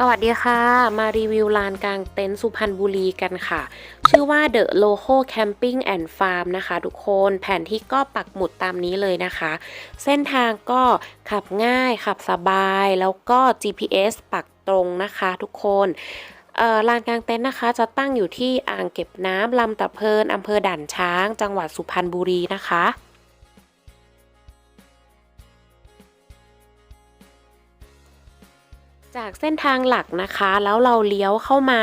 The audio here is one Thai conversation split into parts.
สวัสดีค่ะ มารีวิวลานกลางเต็นท์สุพรรณบุรีกันค่ะ ชื่อว่า The Local Camping and Farm นะคะ ทุกคนแผนที่ก็ปักหมุดตามนี้เลยนะคะ เส้นทางก็ขับง่ายขับสบาย แล้วก็ GPS ปักตรงนะคะทุกคนลานกลางเต็นท์นะคะ จะตั้งอยู่ที่อ่างเก็บน้ำลำตะเพินอำเภอด่านช้าง จังหวัดสุพรรณบุรีนะคะ จากเส้นทางหลักนะคะ แล้วเราเลี้ยวเข้ามา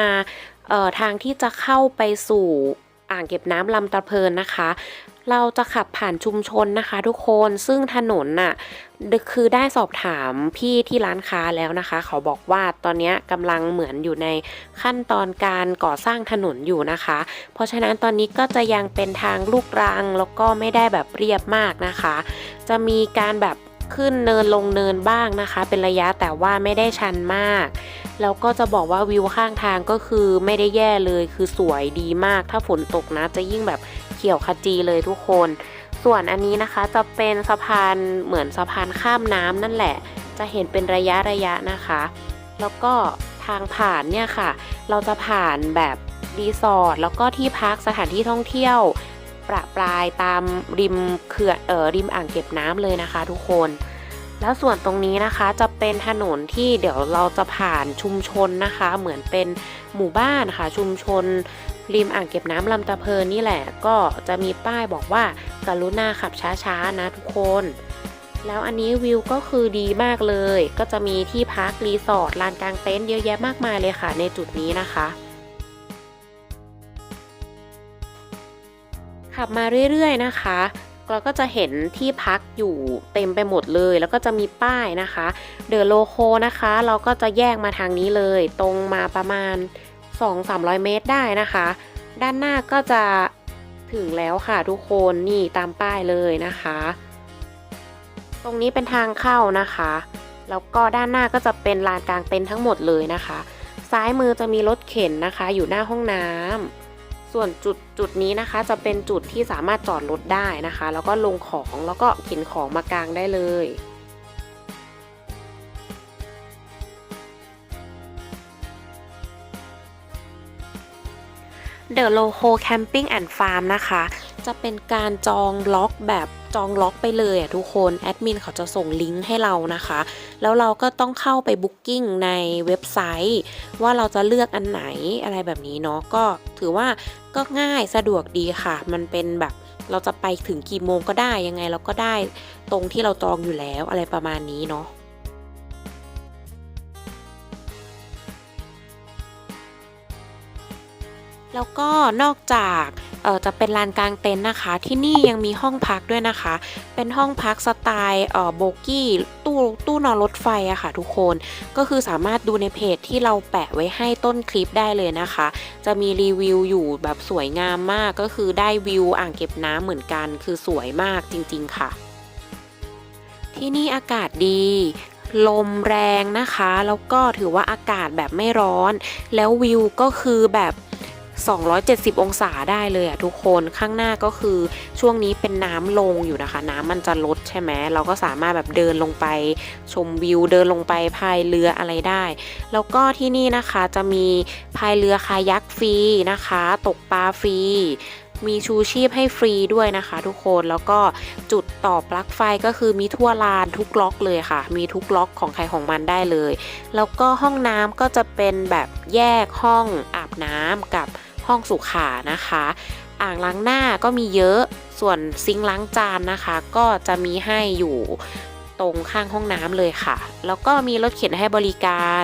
ทางที่จะเข้าไปสู่อ่างเก็บน้ำลำตะเพินนะคะ เราจะขับผ่านชุมชนนะคะทุกคนซึ่งถนนน่ะคือได้สอบถามพี่ที่ร้านค้าแล้วนะคะ เขาบอกว่าตอนนี้กำลังเหมือนอยู่ในขั้นตอนการก่อสร้างถนนอยู่นะคะ เพราะฉะนั้นตอนนี้ก็จะยังเป็นทางลูกรังแล้วก็ไม่ได้แบบเรียบมากนะคะ จะมีการแบบ ขึ้นเนินลงเนินบ้างนะคะ เป็นระยะแต่ว่าไม่ได้ชันมาก แล้วก็จะบอกว่าวิวข้างทางก็คือไม่ได้แย่เลยคือสวยดีมาก ถ้าฝนตกนะจะยิ่งแบบเขียวขจีเลยทุกคน ส่วนอันนี้นะคะจะเป็นสะพานเหมือนสะพานข้ามน้ำนั่นแหละ จะเห็นเป็นระยะระยะนะคะ แล้วก็ทางผ่านเนี่ยค่ะ เราจะผ่านแบบรีสอร์ทแล้วก็ที่พักสถานที่ท่องเที่ยว ประปรายตามริมเขื่อนเอ่อริมอ่างเก็บน้ำเลยนะคะ ทุกคน แล้วส่วนตรงนี้นะคะจะเป็นถนนที่เดี๋ยวเราจะผ่านชุมชนนะคะ เหมือนเป็นหมู่บ้านค่ะชุมชน ริมอ่างเก็บน้ำลำตะเพินนี่แหละก็จะมีป้ายบอกว่ากรุณาขับช้าๆนะทุกคน แล้วอันนี้วิวก็คือดีมากเลย ก็จะมีที่พักรีสอร์ทลานกลางเต็นท์เยอะแยะมากมายเลยค่ะในจุดนี้นะคะ ขับมาเรื่อยๆนะคะ เราก็จะเห็นที่พักอยู่เต็มไปหมดเลย แล้วก็จะมีป้ายนะคะ เดอะโลโคนะคะ เราก็จะแยกมาทางนี้เลย ตรงมาประมาณ 2-300 เมตรได้นะคะ ด้านหน้าก็จะถึงแล้วค่ะทุกคนนี่ตามป้ายเลยนะคะ ตรงนี้เป็นทางเข้านะคะ แล้วก็ด้านหน้าก็จะเป็นลานกลางเต็นท์ทั้งหมดเลยนะคะ ซ้ายมือจะมีรถเข็นนะคะ อยู่หน้าห้องน้ำ ส่วนจุดจุดนี้นะคะจะเป็นจุดที่สามารถจอดรถได้นะคะ แล้วก็ลงของแล้วก็เข็นของมากลางได้เลย The Loco Camping and Farm นะคะ จะเป็นการจองล็อกแบบจองล็อกไปเลยอะทุกคนแอดมินเขาจะส่งลิงก์ให้เรานะคะ แล้วเราก็ต้องเข้าไปบุ๊กิ้งในเว็บไซต์ ว่าเราจะเลือกอันไหนอะไรแบบนี้เนาะก็ถือว่าก็ง่ายสะดวกดีค่ะ มันเป็นแบบเราจะไปถึงกี่โมงก็ได้ยังไงเราก็ได้ตรงที่เราจองอยู่แล้วอะไรประมาณนี้เนาะแล้วก็นอกจาก เอ่อจะเป็นลานกลางเต็นท์นะคะ ที่นี่ยังมีห้องพักด้วยนะคะ เป็นห้องพักสไตล์เอ่อโบกี้ตู้ตู้นอนรถไฟอะค่ะทุกคน ก็คือสามารถดูในเพจที่เราแปะไว้ให้ต้นคลิปได้เลยนะคะ จะมีรีวิวอยู่แบบสวยงามมากก็คือได้วิวอ่างเก็บน้ำเหมือนกัน คือสวยมากจริง ๆ ค่ะ ที่นี่อากาศดีลมแรงนะคะ แล้วก็ถือว่าอากาศแบบไม่ร้อน แล้ววิวก็คือแบบ 270 องศาได้เลยอะทุกคนข้างหน้าก็คือช่วงนี้เป็นน้ำลงอยู่นะคะ น้ำมันจะลดใช่ไหมเราก็สามารถแบบเดินลงไปชมวิวเดินลงไปพายเรืออะไรได้ แล้วก็ที่นี่นะคะจะมีพายเรือคายักฟรีนะคะ ตกปลาฟรีมีชูชีพให้ฟรีด้วยนะคะทุกคนแล้วก็จุดต่อปลั๊กไฟก็คือมีทั่วลานทุกล็อกเลยค่ะ มีทุกล็อกของใครของมันได้เลย แล้วก็ห้องน้ำก็จะเป็นแบบแยกห้องอาบน้ำกับ ห้องสุขานะคะ อ่างล้างหน้าก็มีเยอะส่วนซิงล้างจานนะคะ ก็จะมีให้อยู่ตรงข้างห้องน้ำเลยค่ะ แล้วก็มีรถเข็นให้บริการ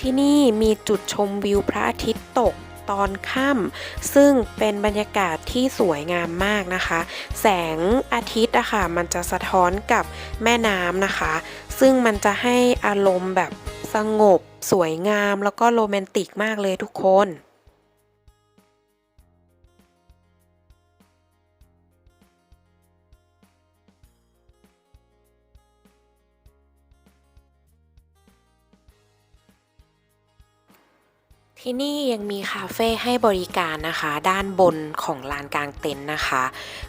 ที่นี่มีจุดชมวิวพระอาทิตย์ตกตอนค่ำซึ่งเป็นบรรยากาศที่สวยงามมากนะคะ แสงอาทิตย์อะค่ะมันจะสะท้อนกับแม่น้ำนะคะ ซึ่งมันจะให้อารมณ์แบบสงบ สวยงามแล้วก็โรแมนติกมากเลยทุกคน ที่นี่ยังมีคาเฟ่ให้บริการนะคะ ด้านบนของลานกลางเต็นท์นะคะ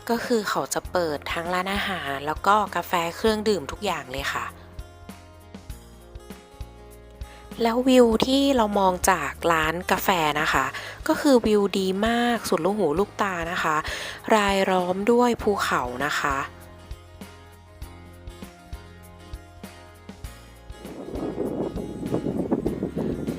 ก็คือเขาจะเปิดทั้งร้านอาหาร แล้วก็กาแฟเครื่องดื่มทุกอย่างเลยค่ะ แล้ววิวที่เรามองจากร้านกาแฟนะคะ ก็คือวิวดีมากสุดลูกหูลูกตานะคะ รายล้อมด้วยภูเขานะคะ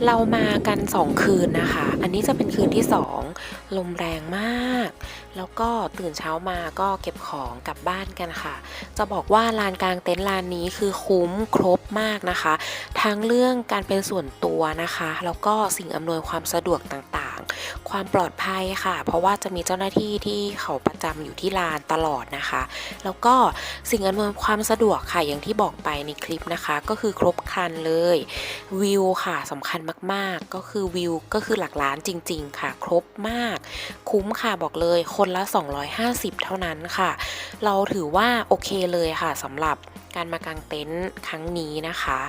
เรามากัน 2 คืนนะคะ อันนี้จะเป็นคืนที่ 2 ลมแรงมาก แล้วก็ตื่นเช้ามาก็เก็บของกลับบ้านกันค่ะ จะบอกว่าลานกลางเต็นท์ลานนี้คือคุ้มครบมากนะคะ ทั้งเรื่องการเป็นส่วนตัวนะคะ แล้วก็สิ่งอำนวยความสะดวกต่างๆ ความปลอดภัยค่ะ เพราะว่าจะมีเจ้าหน้าที่ที่เขาประจำอยู่ที่ลานตลอดนะคะ แล้วก็สิ่งอำนวยความสะดวกค่ะอย่างที่บอกไปในคลิปนะคะ ก็คือครบครันเลยวิวค่ะสำคัญมาก ๆ ก็คือวิวก็คือหลักล้านจริง ๆ ค่ะ ครบมาก คุ้มค่ะบอกเลยคนละ 250 เท่านั้นค่ะ เราถือว่าโอเคเลยค่ะสำหรับการมากางเต็นท์ครั้งนี้นะคะ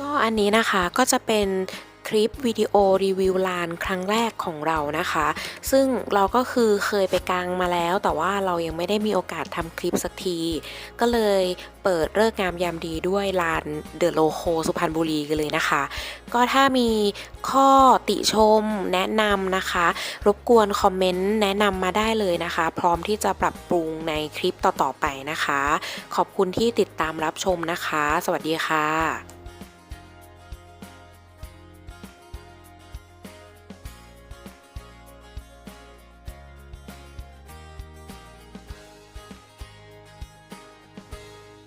ก็อันนี้นะคะก็จะเป็น คลิปวิดีโอรีวิวลานครั้งแรกของเรานะคะ ซึ่งเราก็คือเคยไปกางมาแล้ว แต่ว่าเรายังไม่ได้มีโอกาสทำคลิปสักที ก็เลยเปิดเลิกงามยามดีด้วยลานเดอะโลโคสุพรรณบุรีกันเลยนะคะ ก็ถ้ามีข้อติชมแนะนำนะคะ รบกวนคอมเมนต์แนะนำมาได้เลยนะคะ พร้อมที่จะปรับปรุงในคลิปต่อๆไปนะคะ ขอบคุณที่ติดตามรับชมนะคะ สวัสดีค่ะ